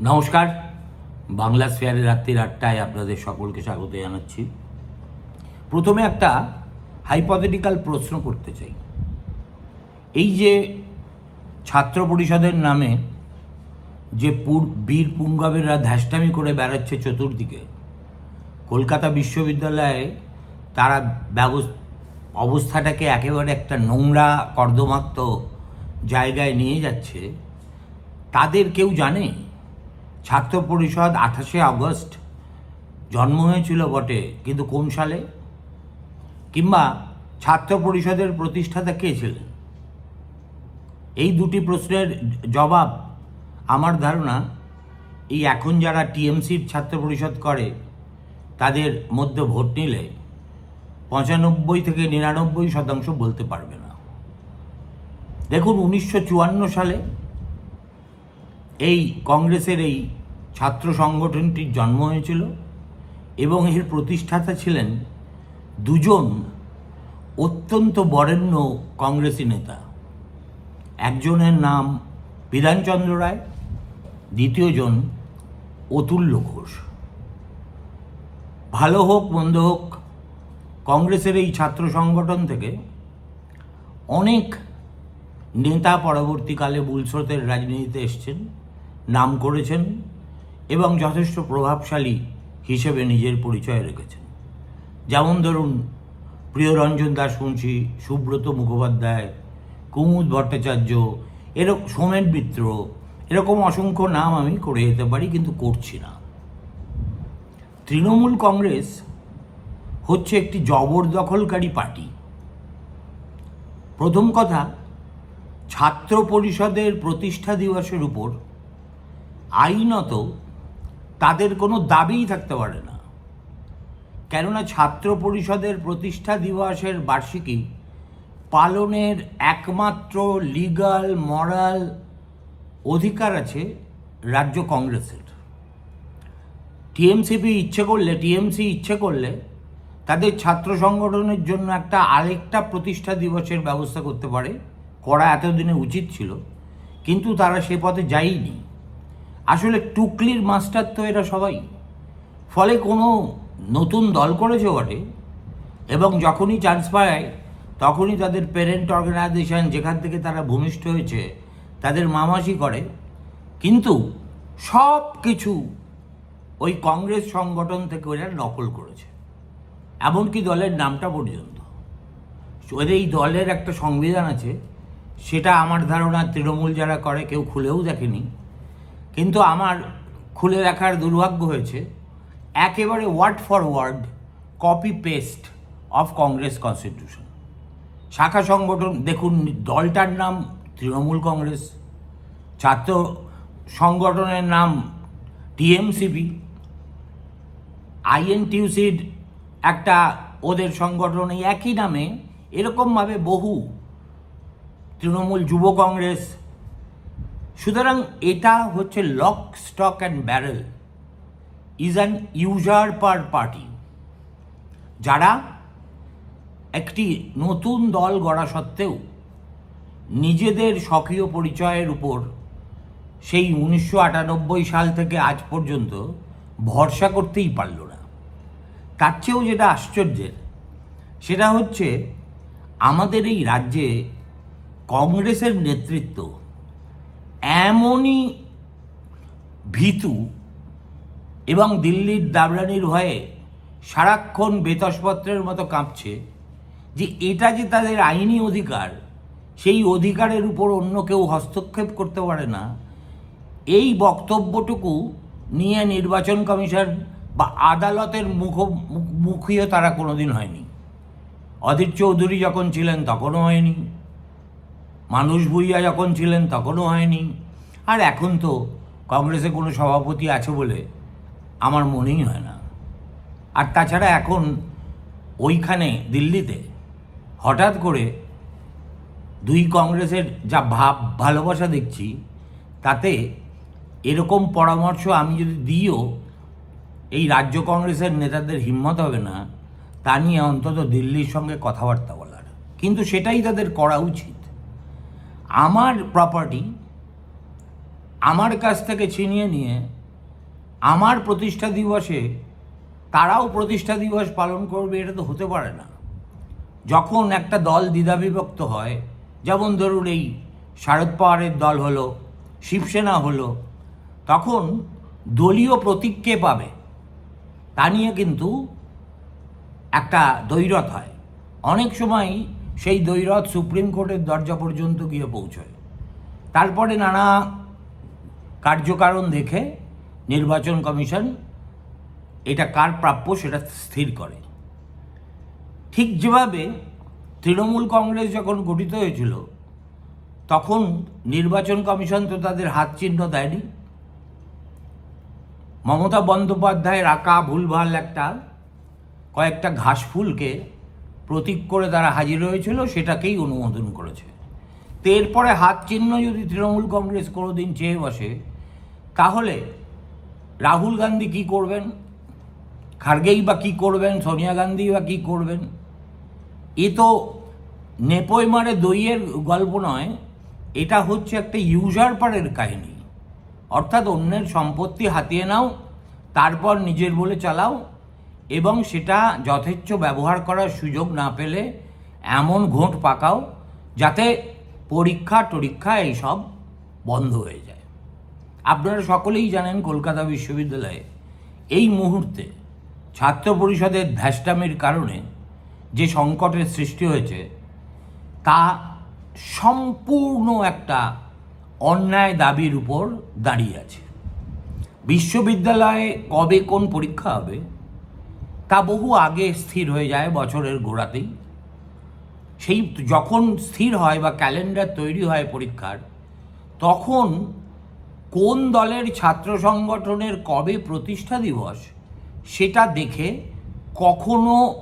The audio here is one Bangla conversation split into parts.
নমস্কার। বাংলা স্ফেয়ারের রাত্রির আটটায় আপনাদের সকলকে স্বাগত জানাচ্ছি। প্রথমে একটা হাইপোথেটিক্যাল প্রশ্ন করতে চাই। এই যে ছাত্র পরিষদের নামে যে পুর, বীর পুঙ্গাবেরা ধ্যাষ্টামি করে বেড়াচ্ছে চতুর্দিকে, কলকাতা বিশ্ববিদ্যালয়ে তারা অবস্থাটাকে একেবারে একটা নোংরা, কর্দমাক্ত জায়গায় নিয়ে যাচ্ছে, তাদের কেউ জানে? ছাত্র পরিষদ আঠাশে আগস্ট জন্ম হয়েছিল বটে, কিন্তু কোন সালে? কিংবা ছাত্র পরিষদের প্রতিষ্ঠাতা কে ছিলেন? এই দুটি প্রশ্নের জবাব আমার ধারণা, এই এখন যারা টিএমসির ছাত্র পরিষদ করে, তাদের মধ্যে ভোট নিলে পঁচানব্বই থেকে নিরানব্বই শতাংশ বলতে পারবে না। দেখুন, উনিশশো চুয়ান্ন সালে এই কংগ্রেসের এই ছাত্র সংগঠনটির জন্ম হয়েছিল এবং এর প্রতিষ্ঠাতা ছিলেন দুজন অত্যন্ত বরেণ্য কংগ্রেসী নেতা। একজনের নাম বিধানচন্দ্র রায়, দ্বিতীয়জন অতুল্য ঘোষ ভালো হোক, মন্দ হোক, কংগ্রেসের এই ছাত্র সংগঠন থেকে অনেক নেতা পরবর্তীকালে বুলস্রোতের রাজনীতিতে এসছেন। নাম করেছেন এবং যথেষ্ট প্রভাবশালী হিসেবে নিজের পরিচয় রেখেছেন। যেমন ধরুন, প্রিয়রঞ্জন দাস মুন্সি, সুব্রত মুখোপাধ্যায়, কুমুদ ভট্টাচার্য এরকম সোমেন মিত্র, এরকম অসংখ্য নাম আমি করে যেতে পারি কিন্তু করছি না। তৃণমূল কংগ্রেস হচ্ছে একটি জবরদখলকারী পার্টি। প্রথম কথা, ছাত্র পরিষদের প্রতিষ্ঠা দিবসের উপর আইনত তাদের কোনো দাবিই থাকতে পারে না। কেননা ছাত্র পরিষদের প্রতিষ্ঠা দিবসের বার্ষিকী পালনের একমাত্র লিগাল মরাল অধিকার আছে রাজ্য কংগ্রেসের। টিএমসিপি ইচ্ছে করলে, টিএমসি ইচ্ছে করলে তাদের ছাত্র সংগঠনের জন্য একটা আরেকটা প্রতিষ্ঠা দিবসের ব্যবস্থা করতে পারে, করা এতদিনে উচিত ছিল, কিন্তু তারা সে পথে যায়নি। আসলে টুকলির মাস্টার তো এরা সবাই। ফলে কোনো নতুন দল করেছে বটে। এবং যখনই চান্স পায়, তখনই তাদের প্যারেন্ট অর্গানাইজেশন যেখান থেকে তারা ভূমিষ্ঠ হয়েছে, তাদের মামাসি করে। কিন্তু সব কিছু ওই কংগ্রেস সংগঠন থেকে ওরা নকল করেছে। এমনকি দলের নামটা পর্যন্ত। ওদের এই দলের একটা সংবিধান আছে, সেটা আমার ধারণা তৃণমূল যারা করে, কেউ খুলেও দেখেনি। কিন্তু আমার খুলে দেখার দুর্ভাগ্য হয়েছে। একেবারে word for word copy paste of Congress constitution. শাখা সংগঠন, দেখুন, দলটার নাম তৃণমূল কংগ্রেস, ছাত্র সংগঠনের নাম টিএমসিপি, আইএনটিউসির একটা ওদের সংগঠন এই একই নামে এরকমভাবে বহু তৃণমূল যুব কংগ্রেস সুতরাং এটা হচ্ছে lock, stock and barrel is an usurper party. যারা একটি নতুন দল গড়া সত্ত্বেও নিজেদের স্বকীয় পরিচয়ের উপর সেই উনিশশো আটানব্বই সাল থেকে আজ পর্যন্ত ভরসা করতেই পারল না। তার চেয়েও যেটা আশ্চর্যের, সেটা হচ্ছে আমাদের এই রাজ্যে কংগ্রেসের নেতৃত্ব এমনই ভীতু এবং দিল্লির দাবরানির ভয়ে সারাক্ষণ বেতসপত্রের মতো কাঁপছে যে এটা যে তাদের আইনি অধিকার, সেই অধিকারের উপর অন্য কেউ হস্তক্ষেপ করতে পারে না, এই বক্তব্যটুকু নিয়ে নির্বাচন কমিশন বা আদালতের মুখ মুখীয় তারা কোনোদিন হয়নি। অধীর চৌধুরী যখন ছিলেন তখনও হয়নি। মানুষ ভুইয়া যখন ছিলেন তখনও হয়নি। আর এখন তো কংগ্রেসে কোনো সভাপতি আছে বলে আমার মনেই হয় না। আর তাছাড়া এখন ওইখানে দিল্লিতে হঠাৎ করে দুই কংগ্রেসের যা ভাব, ভালোবাসা দেখছি, তাতে এরকম পরামর্শ আমি যদি দিও এই রাজ্য কংগ্রেসের নেতাদের হিম্মত হবে না, তা নিয়ে অন্তত দিল্লির সঙ্গে কথাবার্তা বলার। কিন্তু সেটাই তাদের করা উচিত। আমার প্রপার্টি আমার কাছ থেকে ছিনিয়ে নিয়ে আমার প্রতিষ্ঠা দিবসে তারাও প্রতিষ্ঠা দিবস পালন করবে, এটা তো হতে পারে না। যখন একটা দল দ্বিধাবিভক্ত হয়, যেমন ধরুন এই শারদ পাওয়ারের দল হলো, শিবসেনা হলো, তখন দলীয় প্রতীক কে পাবে? তা নিয়ে কিন্তু একটা দৈরথ হয়। অনেক সময় সেই দৈরথ সুপ্রিম কোর্টের দরজা পর্যন্ত গিয়ে পৌঁছয়। তারপরে নানা কার্যকারণ দেখে নির্বাচন কমিশন এটা কার প্রাপ্য সেটা স্থির করে। ঠিক যেভাবে তৃণমূল কংগ্রেস যখন গঠিত হয়েছিল, তখন নির্বাচন কমিশন তো তাদের হাত চিহ্ন দেয়নি। মমতা বন্দ্যোপাধ্যায়ের আঁকা ভুলভাল একটা, কয়েকটা ঘাস ফুলকে প্রতীক করে তারা হাজির হয়েছিল, সেটাকেই অনুমোদন করেছে। তো এরপরে হাত চিহ্ন যদি তৃণমূল কংগ্রেস কোনোদিন চেয়ে বসে, তাহলে রাহুল গান্ধী কি করবেন? খার্গেই বা কী করবেন? সোনিয়া গান্ধী বা কী করবেন? এ তো নেপোয় মারে দইয়ের গল্প নয়, এটা হচ্ছে একটা ইউজার পারের কাহিনী। অর্থাৎ অন্যের সম্পত্তি হাতিয়ে নাও, তারপর নিজের বলে চালাও এবং সেটা যথেচ্ছ ব্যবহার করার সুযোগ না পেলে এমন ঘোঁট পাকাও যাতে পরীক্ষা টরীক্ষা এইসব বন্ধ হয়ে যায়। আপনারা সকলেই জানেন কলকাতা বিশ্ববিদ্যালয়ে এই মুহূর্তে ছাত্র পরিষদের ধ্যাসটামির কারণে যে সংকটের সৃষ্টি হয়েছে, তা সম্পূর্ণ একটা অন্যায় দাবির উপর দাঁড়িয়ে আছে। বিশ্ববিদ্যালয়ে কবে কোন পরীক্ষা হবে তা বহু আগে স্থির হয়ে যায় বছরের গোড়াতেই। সেই যখন স্থির হয় বা ক্যালেন্ডার তৈরি হয় পরীক্ষার, তখন কোন দলের ছাত্র সংগঠনের কবে প্রতিষ্ঠা দিবস সেটা দেখে কখনো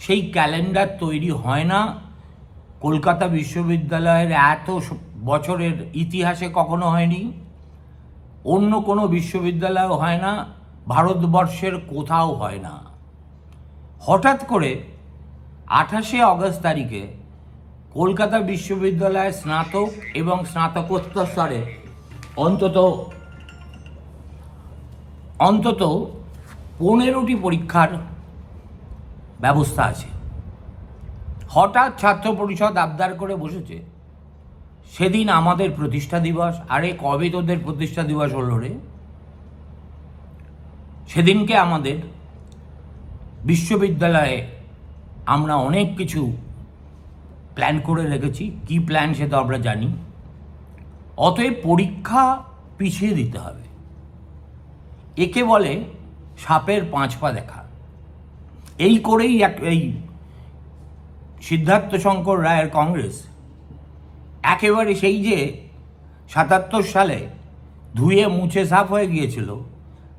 সেই ক্যালেন্ডার তৈরি হয় না। কলকাতা বিশ্ববিদ্যালয়ের এত বছরের ইতিহাসে কখনো হয়নি। অন্য কোনো বিশ্ববিদ্যালয়েও হয় না। ভারতবর্ষের কোথাও হয় না। হঠাৎ করে আঠাশে অগস্ট তারিখে কলকাতা বিশ্ববিদ্যালয়ে স্নাতক এবং স্নাতকোত্তর স্তরে অন্তত অন্তত পনেরোটি পরীক্ষার ব্যবস্থা আছে। হঠাৎ ছাত্র পরিষদ আবদার করে বসেছে, সেদিন আমাদের প্রতিষ্ঠা দিবস, আরে কবে তোদের প্রতিষ্ঠা দিবস হলো রে? সেদিনকে আমাদের বিশ্ববিদ্যালয়ে আমরা অনেক কিছু প্ল্যান করে রেখেছি। কি প্ল্যান সে তো আমরা জানি। অতএব পরীক্ষা পিছিয়ে দিতে হবে। একে বলে সাপের পাঁচ পা দেখা। এই করেই এক, এই সিদ্ধার্থ শঙ্কর রায়ের কংগ্রেস একেবারে সেই যে সাতাত্তর সালে ধুয়ে মুছে সাফ হয়ে গিয়েছিল,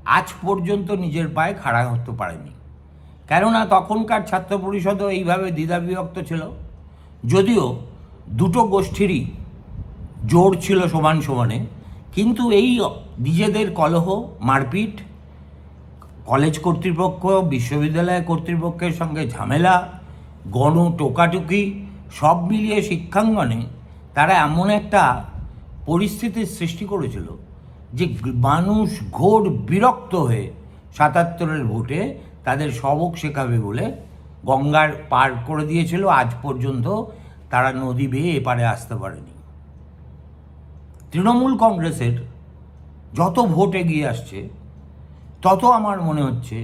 আজ পর্যন্ত নিজের পায়ে খাড়া হতে পারেনি। কেননা তখনকার ছাত্র পরিষদও এইভাবে দ্বিধাবিভক্ত ছিল। যদিও দুটো গোষ্ঠীরই জোর ছিল সমান সমানে, কিন্তু এই নিজেদের কলহ, মারপিট, কলেজ কর্তৃপক্ষ, বিশ্ববিদ্যালয় কর্তৃপক্ষের সঙ্গে ঝামেলা গণ টোকাটুকি সব মিলিয়ে শিক্ষাঙ্গনে তারা এমন একটা পরিস্থিতির সৃষ্টি করেছিল যে মানুষ ঘোর বিরক্ত হয়ে সাতাত্তরের ভোটে তাদের সবক শেখাবে বলে গঙ্গার পার করে দিয়েছিল। আজ পর্যন্ত তারা নদী বেয়ে এপারে আসতে পারেনি। তৃণমূল কংগ্রেসের যত ভোট এগিয়ে আসছে, তত আমার মনে হচ্ছে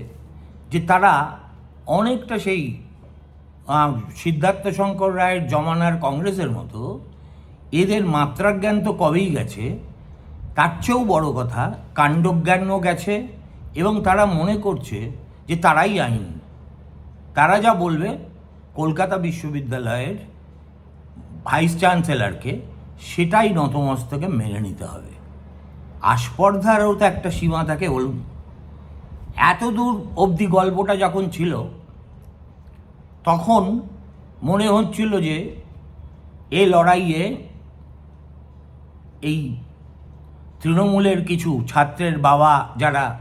যে তারা অনেকটা সেই সিদ্ধার্থ শঙ্কর রায়ের জমানার কংগ্রেসের মতো, এদের মাত্রাজ্ঞান তো কবেই গেছে, তার চেয়েও বড় কথা কাণ্ডজ্ঞানও গেছে এবং তারা মনে করছে যে তারাই আইন। তারা যা বলবে, কলকাতা বিশ্ববিদ্যালয়ের ভাইস চ্যান্সেলরকে সেটাই নতমস্তকে মেনে নিতে হবে। আস্পর্ধারও তো একটা সীমা থাকে, বলুন। এত দূর অবধি গল্পটা যখন ছিল, তখন মনে হচ্ছিল যে এ লড়াইয়ে এই তৃণমূলের কিছু ছাত্রের বাবা যারা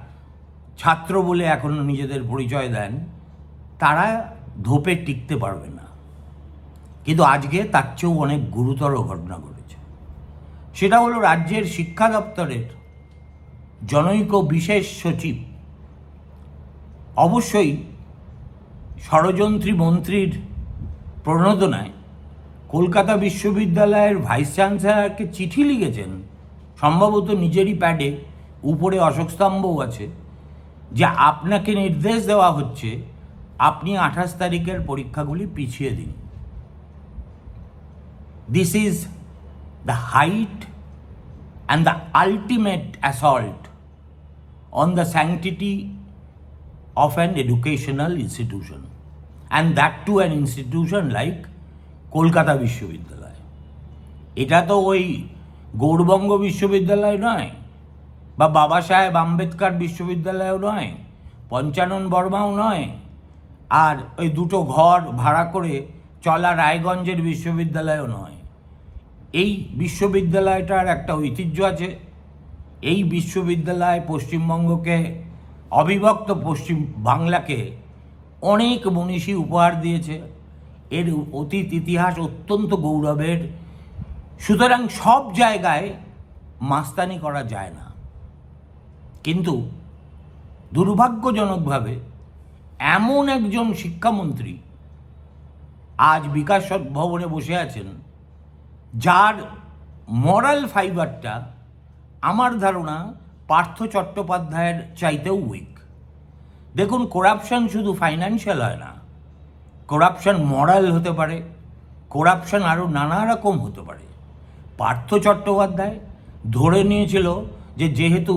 ছাত্র বলে এখনও নিজেদের পরিচয় দেন, তারা ধোপে টিকতে পারবে না। কিন্তু আজকে তার চেয়েও অনেক গুরুতর ঘটনা ঘটেছে। সেটা হলো রাজ্যের শিক্ষা দপ্তরের জনৈক বিশেষ সচিব, অবশ্যই ষড়যন্ত্রী মন্ত্রীর প্রণোদনায় কলকাতা বিশ্ববিদ্যালয়ের ভাইস চ্যান্সেলরকে চিঠি লিখেছেন, সম্ভবত নিজেরই প্যাডে, উপরে অশোক স্তম্ভও আছে। যে আপনাকে নির্দেশ দেওয়া হচ্ছে, আপনি আঠাশ তারিখের পরীক্ষাগুলি পিছিয়ে দিন। This is the height and the ultimate assault on the sanctity of an educational institution and that too an institution like Kolkata বিশ্ববিদ্যালয় এটা তো ওই গৌরবঙ্গ বিশ্ববিদ্যালয় নয়। বা বাবা সাহেব আম্বেদকর বিশ্ববিদ্যালয়ও নয়, পঞ্চানন বর্মাও নয়। আর ওই দুটো ঘর ভাড়া করে চলা রায়গঞ্জের বিশ্ববিদ্যালয়ও নয়। এই বিশ্ববিদ্যালয়টার একটা ঐতিহ্য আছে। এই বিশ্ববিদ্যালয় পশ্চিমবঙ্গকে, অবিভক্ত পশ্চিম বাংলাকে অনেক মনীষী উপহার দিয়েছে। এর অতীত ইতিহাস অত্যন্ত গৌরবের। সুতরাং সব জায়গায় মাস্তানি করা যায় না। কিন্তু দুর্ভাগ্যজনকভাবে এমন একজন শিক্ষামন্ত্রী আজ বিকাশ ভবনে বসে আছেন, যার মরাল ফাইবারটা আমার ধারণা পার্থ চট্টোপাধ্যায়ের চাইতেও উইক দেখুন করাপশন শুধু ফাইন্যান্সিয়াল হয় না করাপশন মরাল হতে পারে করাপশন আরও নানা রকম হতে পারে। পার্থ চট্টোপাধ্যায় ধরে নিয়েছিল যে যেহেতু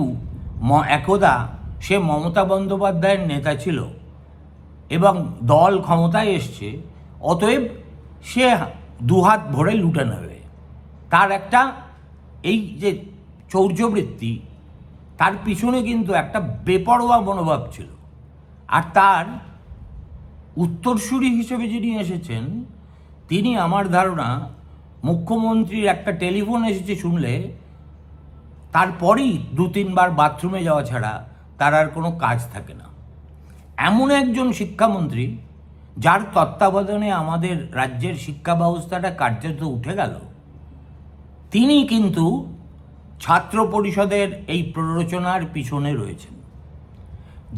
একদা সে মমতা বন্দ্যোপাধ্যায়ের নেতা ছিল এবং দল ক্ষমতায় এসছে, অতএব সে দুহাত ভরে লুটে নেবে। তার একটা এই যে চৌর্যবৃত্তি, তার পিছনে কিন্তু একটা বেপরোয়া মনোভাব ছিল। আর তার উত্তরসূরি হিসেবে যিনি এসেছেন, তিনি আমার ধারণা মুখ্যমন্ত্রীর একটা টেলিফোন এসেছে শুনলে তারপরেই দু তিনবার বাথরুমে যাওয়া ছাড়া তার আর কোনো কাজ থাকে না। এমন একজন শিক্ষামন্ত্রী যার তত্ত্বাবধানে আমাদের রাজ্যের শিক্ষা ব্যবস্থাটা কার্যত উঠে গেল, তিনি কিন্তু ছাত্র পরিষদের এই প্ররোচনার পিছনে রয়েছেন।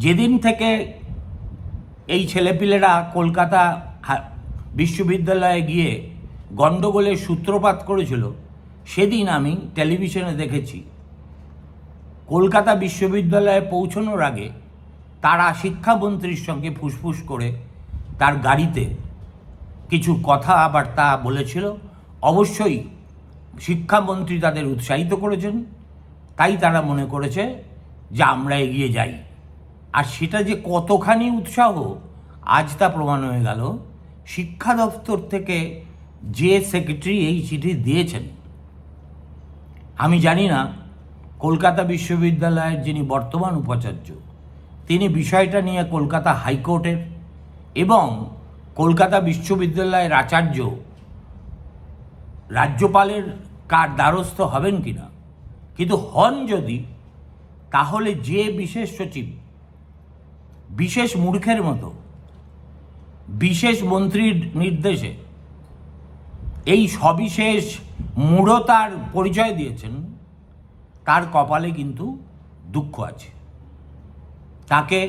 যেদিন থেকে এই ছেলেপিলেরা কলকাতা বিশ্ববিদ্যালয়ে গিয়ে গণ্ডগোলের সূত্রপাত করেছিল, সেদিন আমি টেলিভিশনে দেখেছি। কলকাতা বিশ্ববিদ্যালয়ে পৌঁছানোর আগে তারা শিক্ষামন্ত্রীর সঙ্গে ফুসফুস করে তার গাড়িতে কিছু কথাবার্তা বলেছিল। অবশ্যই শিক্ষামন্ত্রী তাদের উৎসাহিত করেছেন। তাই তারা মনে করেছে যে আমরা এগিয়ে যাই। আর সেটা যে কতখানি উৎসাহ, আজ তা প্রমাণ হয়ে গেল। শিক্ষা দপ্তর থেকে যে সেক্রেটারি এই চিঠি দিয়েছেন, আমি জানি না কলকাতা বিশ্ববিদ্যালয়ের যিনি বর্তমান উপাচার্য, তিনি বিষয়টা নিয়ে কলকাতা হাইকোর্টের এবং কলকাতা বিশ্ববিদ্যালয়ের আচার্য রাজ্যপালের কার দ্বারস্থ হবেন কিনা। কিন্তু হন যদি, তাহলে যে বিশেষ সচিব, বিশেষ মূর্খের মতো, বিশেষ মন্ত্রীর নির্দেশে এই সবিশেষ মূঢ়তার পরিচয় দিয়েছেন তার কপালে কিন্তু দুঃখ আছে। তাকে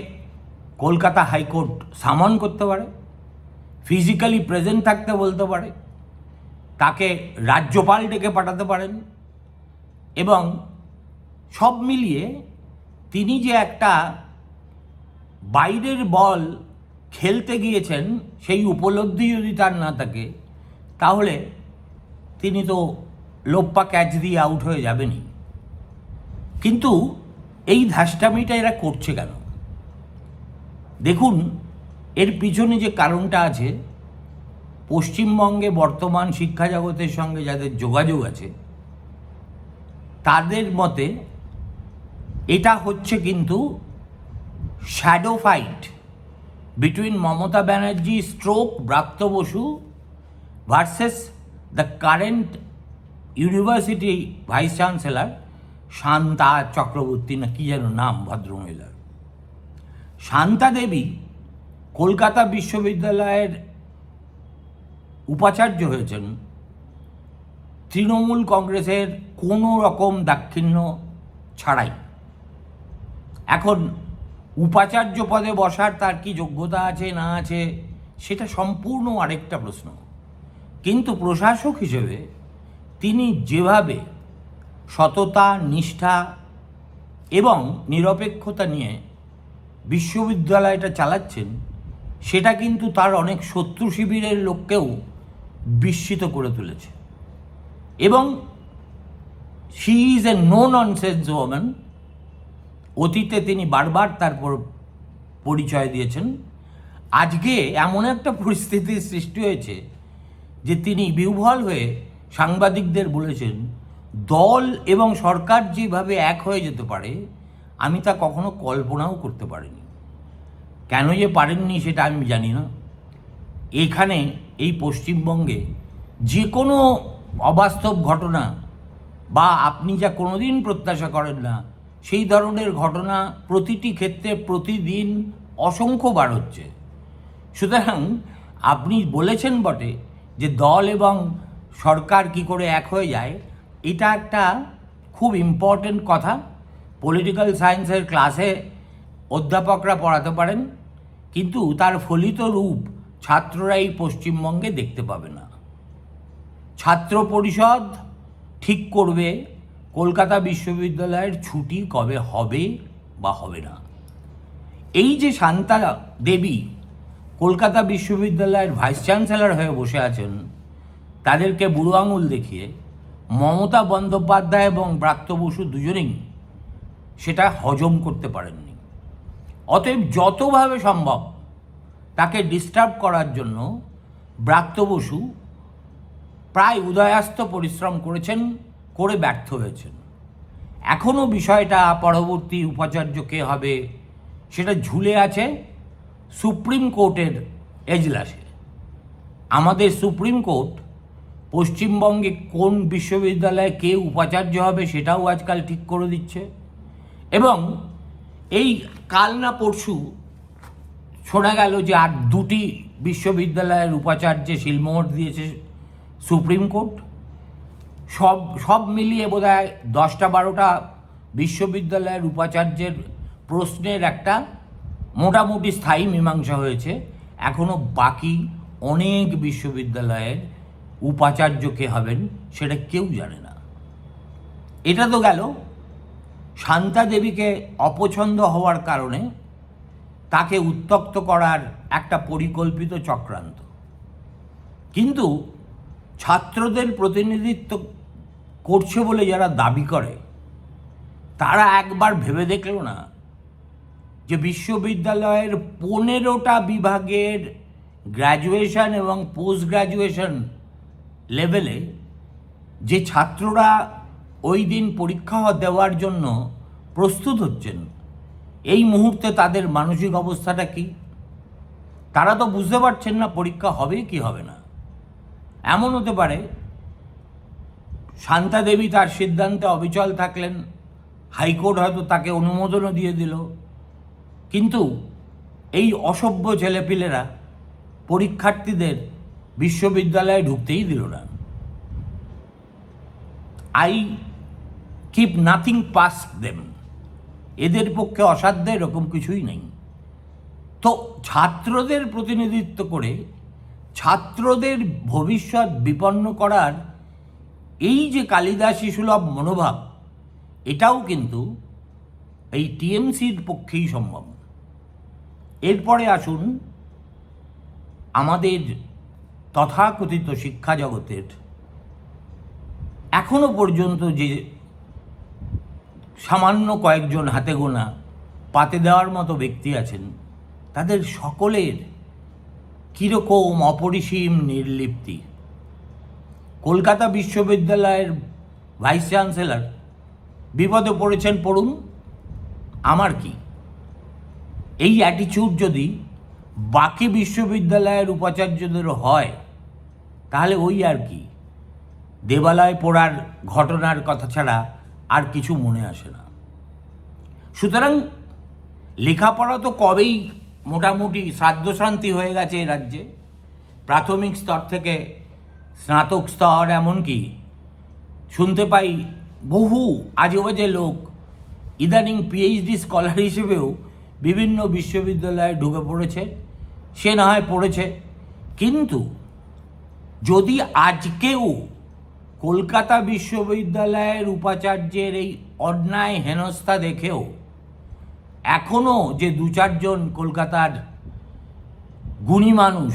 কলকাতা হাইকোর্ট সামন করতে পারে, ফিজিক্যালি প্রেজেন্ট থাকতে বলতে পারে, তাকে রাজ্যপাল ডেকে পাঠাতে পারেন এবং সব মিলিয়ে তিনি যে একটা বাইরের বল খেলতে গিয়েছেন সেই উপলব্ধি যদি তার না থাকে, তাহলে তিনি তো লোপ্পা ক্যাচ দিয়ে আউট হয়ে যাবেনই। কিন্তু এই ধাস্টামিটা এরা করছে কেন? দেখুন, এর পিছনে যে কারণটা আছে, পশ্চিমবঙ্গে বর্তমান শিক্ষা জগতের সঙ্গে যাদের যোগাযোগ আছে, তাদের মতে এটা হচ্ছে কিন্তু shadow fight between Mamata Banerjee stroke Bratya Basu versus the current university vice chancellor Shanta Chakraborty না কি যেন নাম ভদ্রমহিলার। শান্তা দেবী কলকাতা বিশ্ববিদ্যালয়ের উপাচার্য হয়েছেন। তৃণমূল কংগ্রেসের কোনো রকম দাক্ষিণ্য ছাড়াই। এখন উপাচার্য পদে বসার তার কি যোগ্যতা আছে, না আছে, সেটা সম্পূর্ণ আরেকটা প্রশ্ন। কিন্তু প্রশাসক হিসেবে তিনি যেভাবে সততা, নিষ্ঠা এবং নিরপেক্ষতা নিয়ে বিশ্ববিদ্যালয়টা চালাচ্ছেন, সেটা কিন্তু তার অনেক শত্রু শিবিরের লোককেও বিস্মিত করে তুলেছে। এবং she is a no nonsense woman অতীতে তিনি বারবার তার পরিচয় দিয়েছেন। আজকে এমন একটা পরিস্থিতির সৃষ্টি হয়েছে যে তিনি বিহ্বল হয়ে সাংবাদিকদের বলেছেন দল এবং সরকার যেভাবে এক হয়ে যেতে পারে, আমি তা কখনো কল্পনাও করতে পারিনি। কেন যে পারেননি সেটা আমি জানি না। এখানে, এই পশ্চিমবঙ্গে যে কোনো অবাস্তব ঘটনা বা আপনি যা কোনোদিন প্রত্যাশা করেন না, সেই ধরনের ঘটনা প্রতিটি ক্ষেত্রে প্রতিদিন অসংখ্যবার হচ্ছে। সুতরাং আপনি বলেছেন বটে যে দল এবং সরকার কি করে এক হয়ে যায় এটা একটা খুব ইম্পর্টেন্ট কথা। পলিটিক্যাল সায়েন্সের ক্লাসে অধ্যাপকরা পড়াতে পারেন, কিন্তু তার ফলিত রূপ ছাত্ররা এই পশ্চিমবঙ্গে দেখতে পাবে না। ছাত্র পরিষদ ঠিক করবে, কলকাতা বিশ্ববিদ্যালয়ের ছুটি কবে হবে বা হবে না। এই যে শান্তা দেবী কলকাতা বিশ্ববিদ্যালয়ের ভাইস চ্যান্সেলর হয়ে বসে আছেন, তাদেরকে বুড়ো আঙুল দেখিয়ে মমতা বন্দ্যোপাধ্যায় এবং ব্রাত্য বসু দুজনেই সেটা হজম করতে পারেননি। অতএব যতভাবে সম্ভব তাকে ডিস্টার্ব করার জন্য ব্রাত্য বসু প্রায় উদয়াস্ত পরিশ্রম করেছেন, করে ব্যর্থ হয়েছেন। এখনও বিষয়টা পরবর্তী উপাচার্য কে হবে সেটা ঝুলে আছে সুপ্রিম কোর্টের এজলাসে। আমাদের সুপ্রিম কোর্ট পশ্চিমবঙ্গে কোন বিশ্ববিদ্যালয়ে কে উপাচার্য হবে সেটাও আজকাল ঠিক করে দিচ্ছে। এবং এই কাল না পরশু শোনা গেল যে আর দুটি বিশ্ববিদ্যালয়ের উপাচার্যে শিলমোহর দিয়েছে সুপ্রিম কোর্ট। সব সব মিলিয়ে বোধ হয় দশটা বারোটা বিশ্ববিদ্যালয়ের উপাচার্যের প্রশ্নের একটা মোটামুটি স্থায়ী মীমাংসা হয়েছে। এখনও বাকি অনেক বিশ্ববিদ্যালয়ের উপাচার্য কে হবেন সেটা কেউ জানে না। এটা তো গেল। শান্তা দেবীকে অপছন্দ হওয়ার কারণে তাকে উত্তক্ত করার একটা পরিকল্পিত চক্রান্ত। কিন্তু ছাত্রদের প্রতিনিধিত্ব করছে বলে যারা দাবি করে, তারা একবার ভেবে দেখল না যে বিশ্ববিদ্যালয়ের পনেরোটা বিভাগের গ্র্যাজুয়েশন এবং পোস্ট গ্র্যাজুয়েশন লেভেলে যে ছাত্ররা ওই দিন পরীক্ষা দেওয়ার জন্য প্রস্তুত হচ্ছেন, এই মুহূর্তে তাদের মানসিক অবস্থাটা কি? তারা তো বুঝতে পারছেন না পরীক্ষা হবে কি হবে না। এমন হতে পারে, শান্তা দেবী তার সিদ্ধান্তে অবিচল থাকলেন, হাইকোর্ট হয়তো তাকে অনুমোদনও দিয়ে দিল। কিন্তু এই অসভ্য ছেলেপিলেরা, পরীক্ষার্থীদের বিশ্ববিদ্যালয়ে ঢুকতেই দিল না। I keep nothing past them এদের পক্ষে অসাধ্য এরকম কিছুই নেই। তো ছাত্রদের প্রতিনিধিত্ব করে ছাত্রদের ভবিষ্যৎ বিপন্ন করার এই যে কালিদাসী সুলভ মনোভাব, এটাও কিন্তু এই টিএমসির পক্ষেই সম্ভব। এরপরে আসুন আমাদের তথাকথিত শিক্ষা জগতের। এখনও পর্যন্ত যে সামান্য কয়েকজন হাতে গোনা, পাতে দেওয়ার মতো ব্যক্তি আছেন, তাদের সকলের কীরকম অপরিসীম নির্লিপ্তি। কলকাতা বিশ্ববিদ্যালয়ের ভাইস চ্যান্সেলর, বিপদে পড়েছেন পড়ুন, আমার কি? এই অ্যাটিচিউড যদি বাকি বিশ্ববিদ্যালয়ের উপাচার্যদের হয় তাহলে ওই আর কি? দেবালয় পোড়ার ঘটনার কথা ছাড়া আর কিছু মনে আসে না। সুতরাং লেখাপড়া তো কবেই মোটামুটি শ্রাদ্ধশান্তি হয়ে গেছে এ রাজ্যে। প্রাথমিক স্তর থেকে স্নাতক স্তর এমনকি শুনতে পাই বহু আজে বাজে লোক ইদানিং পিএইচডি স্কলার হিসেবেও বিভিন্ন বিশ্ববিদ্যালয়ে ঢুকে পড়েছে, সে না হয় পড়েছে, কিন্তু যদি আজকেও কলকাতা বিশ্ববিদ্যালয়ের উপাচার্যের এই অন্যায় হেনস্থা দেখেও এখনও যে দু চারজন কলকাতার গুণী মানুষ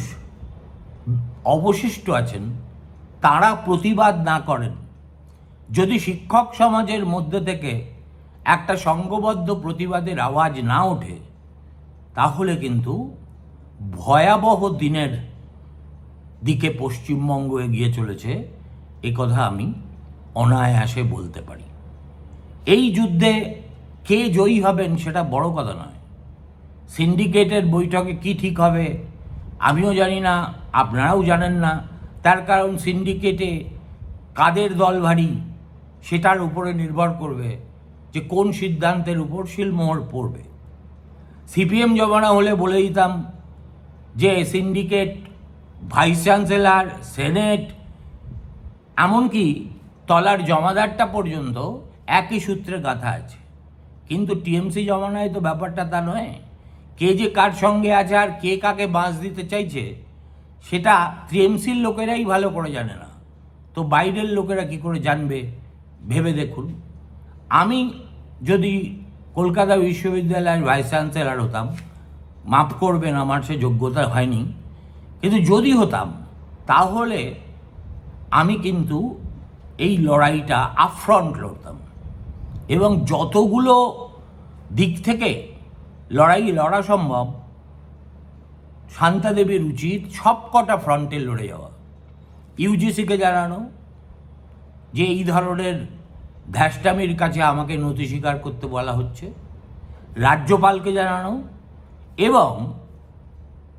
অবশিষ্ট আছেন, তারা প্রতিবাদ না করেন, যদি শিক্ষক সমাজের মধ্যে থেকে একটা সংঘবদ্ধ প্রতিবাদের আওয়াজ না ওঠে, তাহলে কিন্তু ভয়াবহ দিনের দিকে পশ্চিমবঙ্গ এগিয়ে চলেছে, এ কথা আমি অনায়াসে বলতে পারি। এই যুদ্ধে কে জয়ী হবেন সেটা বড় কথা নয়। সিন্ডিকেটের বৈঠকে কি ঠিক হবে, আমিও জানি না, আপনারাও জানেন না। তার কারণ সিন্ডিকেটে কাদের দল ভারী, সেটার উপরে নির্ভর করবে যে কোন সিদ্ধান্তের উপর শিলমোহর পড়বে। সিপিএম জমানা হলে বলে দিতাম যে সিন্ডিকেট ভাইস চ্যান্সেলার, সেনেট, এমনকি তলার জমাদারটা পর্যন্ত একই সূত্রে গাথা আছে। কিন্তু টিএমসি জমানায় তো ব্যাপারটা তা নয়। কে যে কার সঙ্গে আছে আর কে কাকে বাঁশ দিতে চাইছে, সেটা টিএমসির লোকেরাই ভালো করে জানে না। তো বাইরের লোকেরা কি করে জানবে, ভেবে দেখুন। আমি যদি কলকাতা বিশ্ববিদ্যালয়ের ভাইস চ্যান্সেলার হতাম, মাফ করবেন, আমার সে যোগ্যতা হয়নি। কিন্তু যদি হতাম, তাহলে আমি কিন্তু এই লড়াইটা আপফ্রন্ট লড়তাম। এবং যতগুলো দিক থেকে লড়াই লড়া সম্ভব, শান্তা দেবীর উচিত সব কটা ফ্রন্টে লড়ে যাওয়া। ইউজিসিকে জানানো যে এই ধরনের ধ্যাসটামির কাছে আমাকে নথি স্বীকার করতে বলা হচ্ছে। রাজ্যপালকে জানানো এবং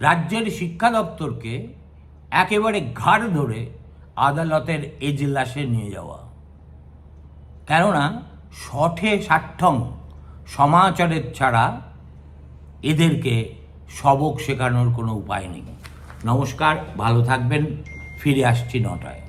রাজ্যের শিক্ষা দপ্তরকে একেবারে ঘাড় ধরে আদালতের এজলাসে নিয়ে যাওয়া। কেননা শঠে সাঠ্যং সমাচারের ছাড়া এদেরকে সবক শেখানোর কোনো উপায় নেই। নমস্কার, ভালো থাকবেন, ফিরে আসছি নটায়।